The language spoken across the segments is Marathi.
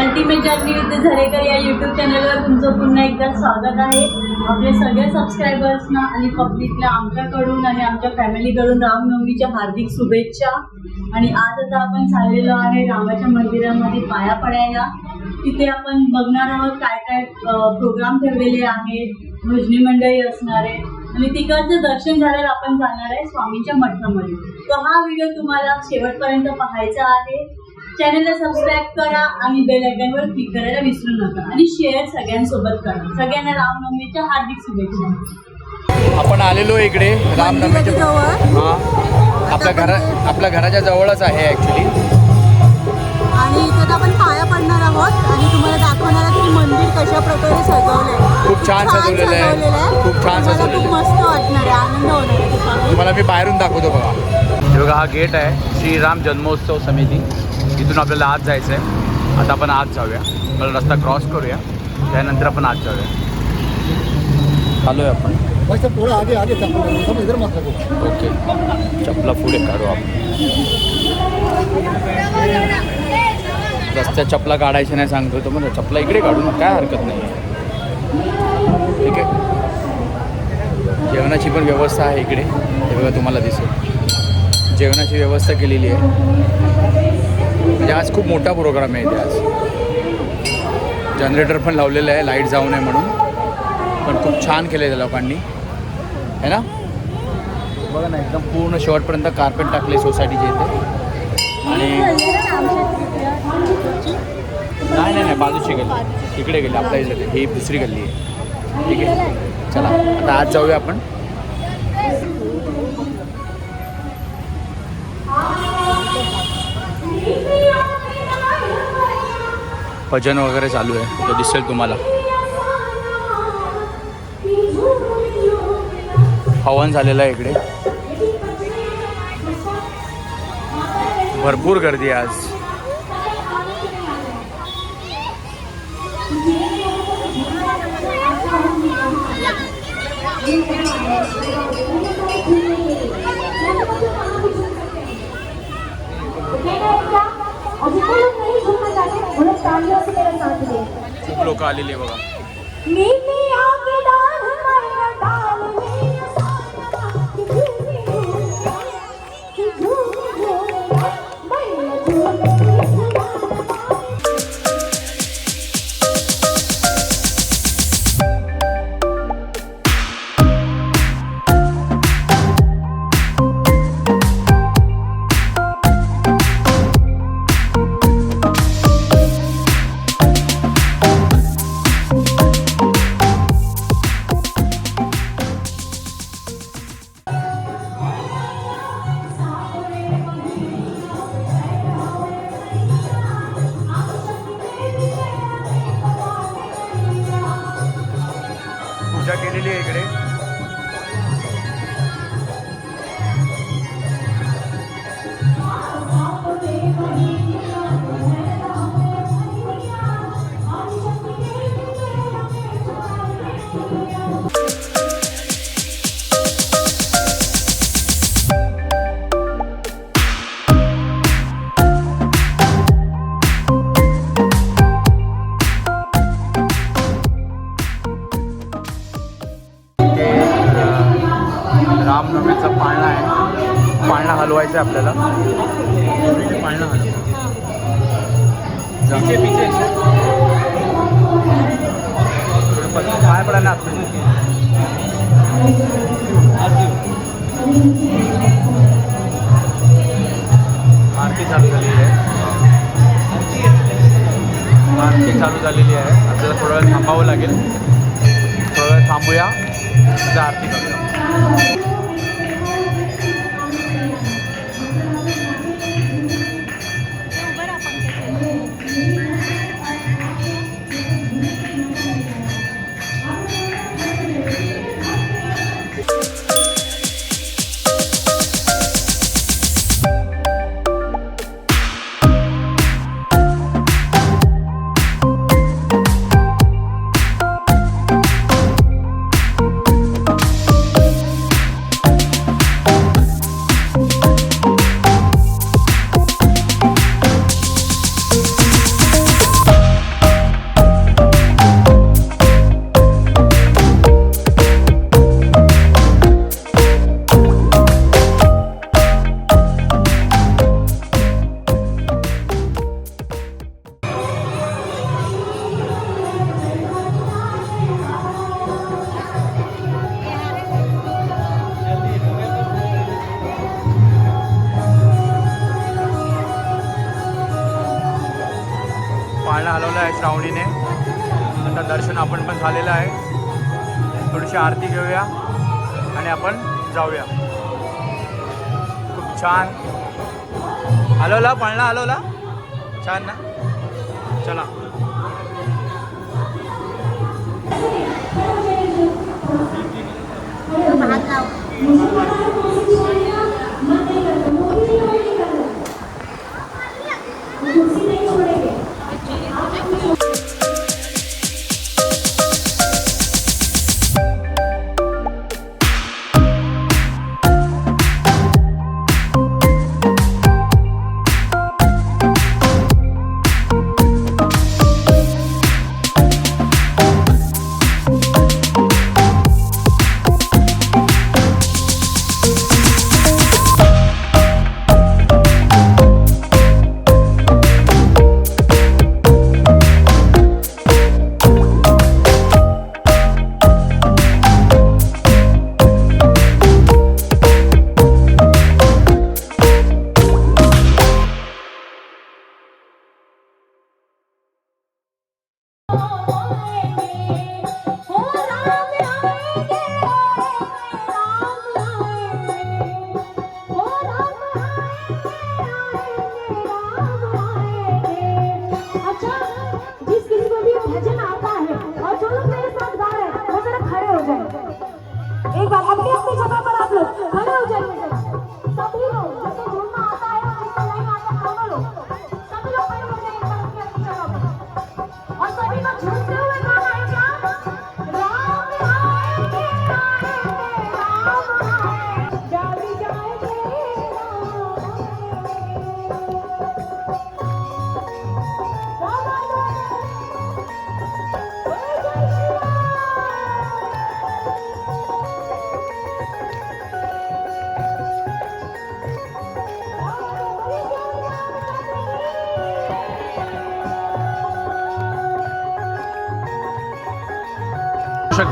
अल्टिमेट जर्नी विथ झरेकर या यूट्यूब चॅनलवर तुमचं पुन्हा एकदा स्वागत आहे. आपल्या सगळ्या सबस्क्रायबर्सना आणि पब्लिकला आमच्याकडून आणि आमच्या फॅमिलीकडून रामनवमीच्या हार्दिक शुभेच्छा. आणि आज आता आपण चाललेलो आहे रामाच्या मंदिरामध्ये पाया पडायला तिथे आपण बघणार आहोत काय काय प्रोग्राम ठेवलेले आहेत भजनी मंडळी असणार आहे आणि तिकडचं दर्शन झाल्यावर आपण जाणार आहे स्वामींच्या मठामध्ये. तर हा व्हिडिओ तुम्हाला शेवटपर्यंत पाहायचा आहे. चॅनलला सबस्क्राईब करा आणि बेल आयकॉनवर क्लिक करायला विसरू नका. आणि शेअर सगळ्यांसोबत करा. सगळ्यांना रामनवमीच्या हार्दिक शुभेच्छा. आपण आलेलो इकडे रामनवमीच्या हा. आपल्या घरा आपल्या घराच्या जवळच आहे ॲक्च्युली आणि इथे आपण पाया पडणार आहोत. आणि तुम्हाला दाखवणार आहोत की मंदिर कशा प्रकारे सजवलंय. खूप छान सजवलेलं आहे. आहे. खूप छान सजवलेलं खूप आहे. मस्त वाटणार आहे. आनंद होणार आहे. तुम्हाला. मी बाहेरून दाखवतो बघा. हे बघा हा गेट आहे श्रीराम जन्मोत्सव समिती. इथून आपल्याला आत जायचं आहे आता आपण आत जाऊया. मला रस्ता क्रॉस करूया त्यानंतर आपण आत जाऊया. आहे आपण. ओके. चपला पुढे काढू आपण. रस्त्यात चपला काढायच्या नाही सांगतो तो म्हणजे चपला इकडे काढू ना काय हरकत नाही. ठीक आहे. जेवणाची पण व्यवस्था आहे इकडे. हे बघा तुम्हाला दिसेल. जेवणाची व्यवस्था केलेली आहे. म्हणजे आज खूप मोठा प्रोग्राम आहे इथे आज जनरेटर पण लावलेलं आहे लाइट जाऊ नये म्हणून. पण खूप छान केलं आहे त्या लोकांनी. है ना? बघा ना एकदम पूर्ण शेवटपर्यंत कार्पेट टाकले सोसायटीचे इथे. आणि नाही नाही नाही बाजूची गल्ली. इकडे गेली आपल्या इथे ही दुसरी गल्ली आहे. ठीक आहे. चला आता आज जाऊया आपण. भजन वगैरे चालू आहे. तो दिसेल तुम्हाला? हवन झालेलं आहे इकडे. भरपूर गर्दी आहे आज. खूप लोक आलेली बघा. नीली पाळणा आहे आपल्याला. पाळणा हलवा पिचे पाय पडा आरती चालू झालेली आहे. आरती चालू झालेली आहे. आपल्याला थोडा वेळ थांबावं लागेल. थोडा वेळ थांबूया. आरती करूया झालेलं आहे. थोडीशी आरती घेऊया आणि आपण जाऊया. खूप छान. हलवला पळला हलवला. छान ना? चला. अच्छा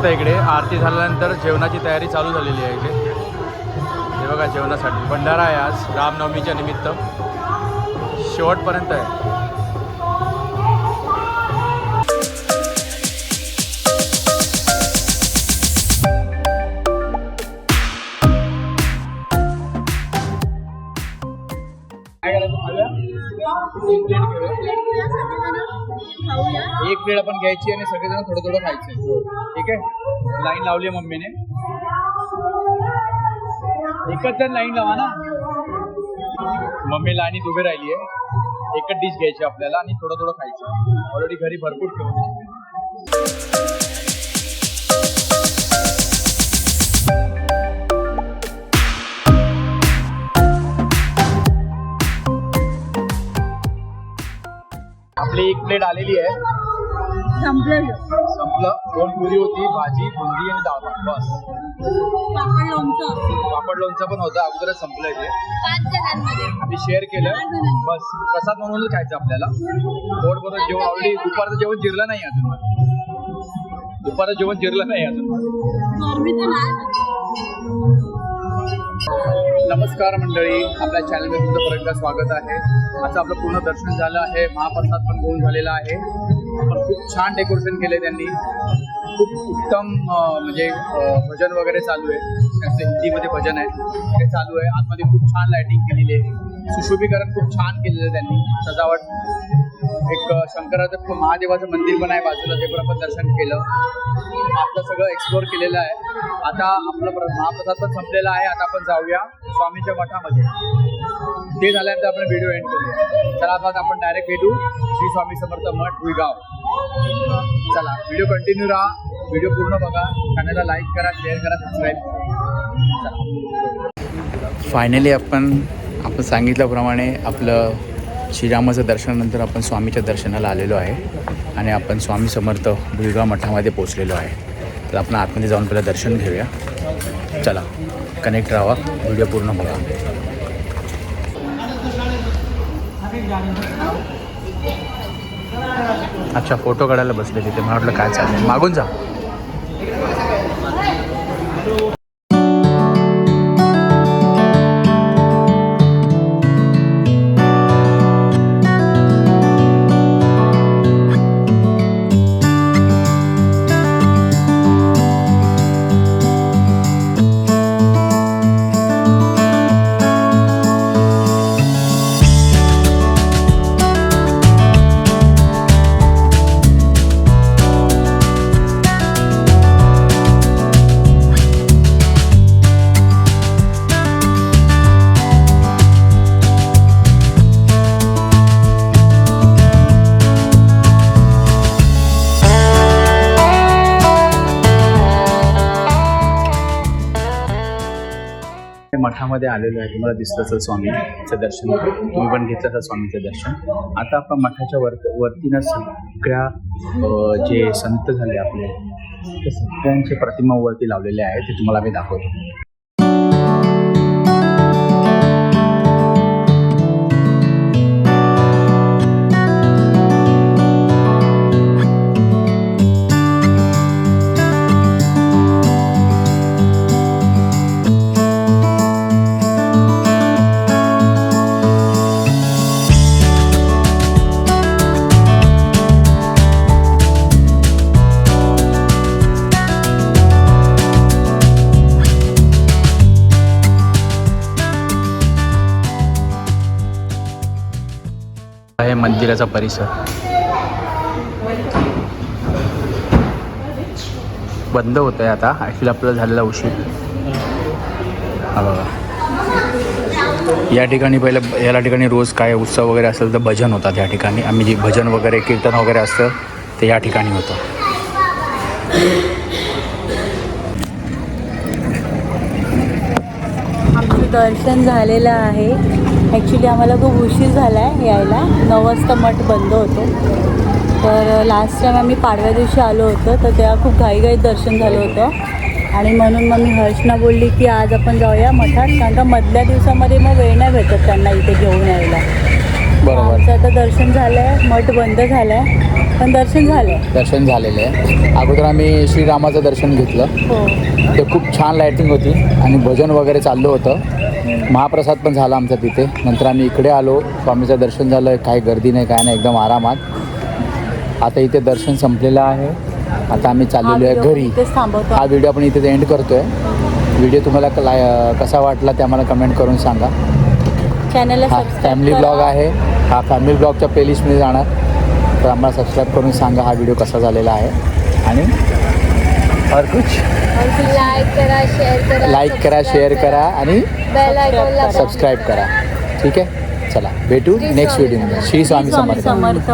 शकता इकडे आरती झाल्यानंतर जेवणाची तयारी चालू झालेली आहे इकडे. हे बघा जेवणासाठी. भंडारा आहे आज. रामनवमीच्या निमित्त. शेवटपर्यंत आहे. प्लेट आपण घ्यायची आणि सगळेजण थोडं थोडं खायचं. ठीक आहे? लाईन लावली मम्मीने. एकच जण लाईन लावा ना. मम्मी लाईनीत उभी राहिली आहे. एकच डिश घ्यायची आपल्याला आणि थोडं थोडं खायचं. ऑलरेडी घरी भरपूर ठेवून आपली एक प्लेट आलेली आहे. संपलं. संपलं. दोन पुरी होती भाजी बुंदी आणि भात. बस. पापड लोणचं. पापड लोणचं पण होतं. अगोदरच संपलंय ते. पाच जणांमध्ये. आम्ही शेअर केलं. बस. प्रसाद म्हणूनच खायचं आपल्याला. पोट भरून जेवण ऑलरेडी दुपारचं जेवण जिरलं नाही अजून. दुपारचं जेवण जिरलं नाही अजून. नमस्कार मंडळी. आपल्या चॅनलमध्ये तुमचं परत स्वागत आहे. आता आपलं पूर्ण दर्शन झालं आहे. महाप्रसाद पण घेऊन झालेला आहे. खूप छान डेकोरेशन केले त्यांनी. खूप उत्तम म्हणजे भजन वगैरे चालू आहे. त्यांचं हिंदीमध्ये भजन आहे. ते चालू आहे. आतमध्ये खूप छान लायटिंग केलेली आहे. सुशोभीकरण खूप छान केलेलं आहे त्यांनी. सजावट एक शंकराचं महादेवाचं मंदिर पण आहे बाजूला ते पण आपण दर्शन केलं. आपलं सगळं एक्सप्लोअर केलेलं आहे. आता आपलं महाप्रसाद पण संपलेला आहे. आता आपण जाऊया स्वामीच्या मठामध्ये. ते झाल्यानंतर आपण व्हिडिओ एंड करू. चला आता आपण डायरेक्ट भेटू. श्री स्वामी समर्थ मठ विगाव चला व्हिडिओ कंटिन्यू राहा. व्हिडिओ पूर्ण बघा. चॅनलला लाईक करा शेअर करा सबस्क्राईब करा. फायनली आपण आपण सांगितल्याप्रमाणे आपलं श्रीरामाचं दर्शनानंतर आपण स्वामीच्या दर्शनाला आलेलो आहे आणि आपण स्वामी समर्थ भुईगाव मठामध्ये पोचलेलो आहे. तर आपण आतमध्ये जाऊन पहिलं दर्शन घेऊया. चला कनेक्ट राहा व्हिडिओ पूर्ण बघा. अच्छा फोटो काढायला बसले तिथे. मला वाटलं काय चालेल मागून जा. मठामध्ये आलेलो आहे. तुम्हाला दिसलं असेल स्वामीचं दर्शन. तुम्ही पण घेतलं असेल स्वामीचं दर्शन. आता आपण मठाच्या वर वरतीनं सगळ्या जे संत झाले आपले ते सगळ्यांचे प्रतिमा वरती लावलेले आहेत ते तुम्हाला मी दाखवतो. आहे मंदिराचा परिसर. बंद होत आहे आता. ॲक्च्युली आपल्याला झालेला उशीर. हा बघा. या ठिकाणी पहिलं या ठिकाणी रोज काय उत्सव वगैरे असेल तर भजन होतात या ठिकाणी. आम्ही जे भजन वगैरे कीर्तन वगैरे असतं ते या ठिकाणी होतं. आमचं दर्शन झालेलं आहे. ॲक्च्युली आम्हाला खूप उशीर झाला आहे यायला. नऊ वाजता मठ बंद होतो. तर लास्ट टाईम आम्ही पाडव्या दिवशी आलो होतो तर तेव्हा खूप घाईघाईत दर्शन झालं होतं. आणि म्हणून मग मी हर्षना बोलली की आज आपण जाऊया मठात कारण का मधल्या दिवसामध्ये मग वेळ नाही भेटत त्यांना इथे घेऊन यायला. बरोबर. आमचं आता दर्शन झालं आहे मठ बंद झालं आहे पण दर्शन झालं आहे दर्शन झालेलं आहे. अगोदर आम्ही श्रीरामाचं दर्शन घेतलं. हो. ते खूप छान लायटिंग होती आणि भजन वगैरे चाललं होतं. महाप्रसाद पण झाला आमचा तिथे. नंतर आम्ही इकडे आलो. स्वामीचं दर्शन झालं. काही गर्दी नाही काय नाही. एकदम आरामात. आता इथे दर्शन संपलेलं आहे. आता आम्ही चाललेलो आहे घरी. हा व्हिडिओ आपण इथे एंड करतोय. व्हिडिओ तुम्हाला कला कसा वाटला ते आम्हाला कमेंट करून सांगा. चॅनलला हा सबस्क्राईब फॅमिली ब्लॉग आहे. हा फॅमिली ब्लॉगच्या प्लेलिस्टमध्ये जाणार. तर आम्हाला सबस्क्राईब करून सांगा हा व्हिडिओ कसा झालेला आहे. आणि और कुछ लाईक करा शेअर करा लाईक करा शेअर करा. आणि बेल आयकॉनला सबस्क्राईब करा. ठीक आहे? चला भेटू नेक्स्ट व्हिडिओमध्ये श्री स्वामी समर्थ.